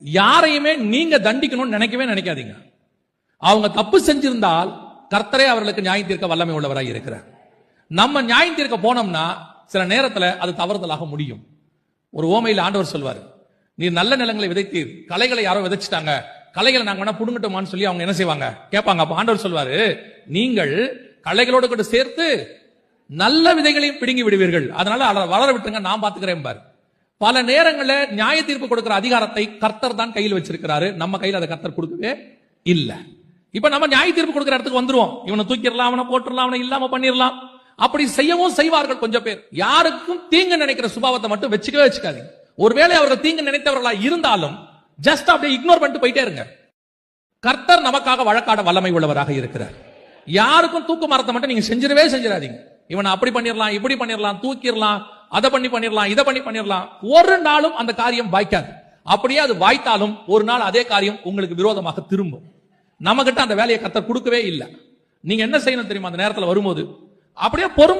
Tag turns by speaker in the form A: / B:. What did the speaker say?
A: யாரையுமே நீங்க தண்டிக்கணும்னு நினைக்கவே நினைக்காதீங்க. அவங்க தப்பு செஞ்சிருந்தால் கர்த்தரே அவர்களுக்கு நியாயம் தீர்க்க வல்லமை உள்ளவராக இருக்கிறார். நம்ம நியாயம் தீர்க்க போனோம்னா சில நேரத்தில் அது தவறுதலாக முடியும். ஒரு ஓமையில் ஆண்டவர் சொல்வார் நீ நல்ல நிலங்களை விதைத்தீர். கலைகளை யாரோ விதைச்சிட்டாங்க. கலைகளை நாங்க வேணா புடுங்கட்டுமான்னு சொல்லி அவங்க என்ன செய்வாங்க? கேட்பாங்க. அப்ப ஆண்டவர் சொல்வாரு நீங்கள் கலைகளோடு கூட சேர்த்து நல்ல விதைகளையும் பிடுங்கி விடுவீர்கள். அதனால வளர விட்டுங்க நான் பாத்துக்கிறேன் பாரு. பல நேரங்களில் நியாய தீர்ப்பு கொடுக்கிற அதிகாரத்தை கர்த்தர் தான் கையில் வச்சிருக்கிறாரு. நம்ம கையில் அதை கர்த்தர் கொடுக்கவே இல்லை. இப்ப நம்ம நியாய தீர்ப்பு கொடுக்கிற இடத்துக்கு வந்துருவோம். இவனை தூக்கிடலாம் அவனை போட்டுடலாம் அவனை இல்லாம பண்ணிடலாம். அப்படி செய்யவும் செய்வார்கள் கொஞ்சம் பேர். யாருக்கும் தீங்கு நினைக்கிற சுபாவத்தை மட்டும் வச்சுக்கவே வச்சுக்காதீங்க. ஒருவேளை அவர்கள் தீங்கு நினைத்தவர்களா இருந்தாலும் ஜஸ்ட் அப்படியே இக்னோர் பண்ணிட்டு போயிட்டே இருங்க. கர்த்தர் நமக்காக வழக்காட வல்லமை உள்ளவராக இருக்கிறார். யாருக்கும் தூக்கு மரத்தை மட்டும் நீங்க செஞ்சிடவே செஞ்சிடாதீங்க. இவனை அப்படி பண்ணிடலாம் இப்படி பண்ணிடலாம் தூக்கிடலாம் அதை பண்ணி பண்ணிடலாம் இதை பண்ணி பண்ணிடலாம் ஒரு நாளும் அந்த காரியம் வாய்க்காது. அப்படியே அது வாய்த்தாலும் ஒரு நாள் அதே காரியம் உங்களுக்கு விரோதமாக திரும்பும். நம்ம கிட்ட அந்த வேலையை கத்த கொடுக்கவே இல்லை. நீங்க என்ன செய்யணும் தெரியுமா? அந்த நேரத்துல வரும்போது அப்படியே பொறுமை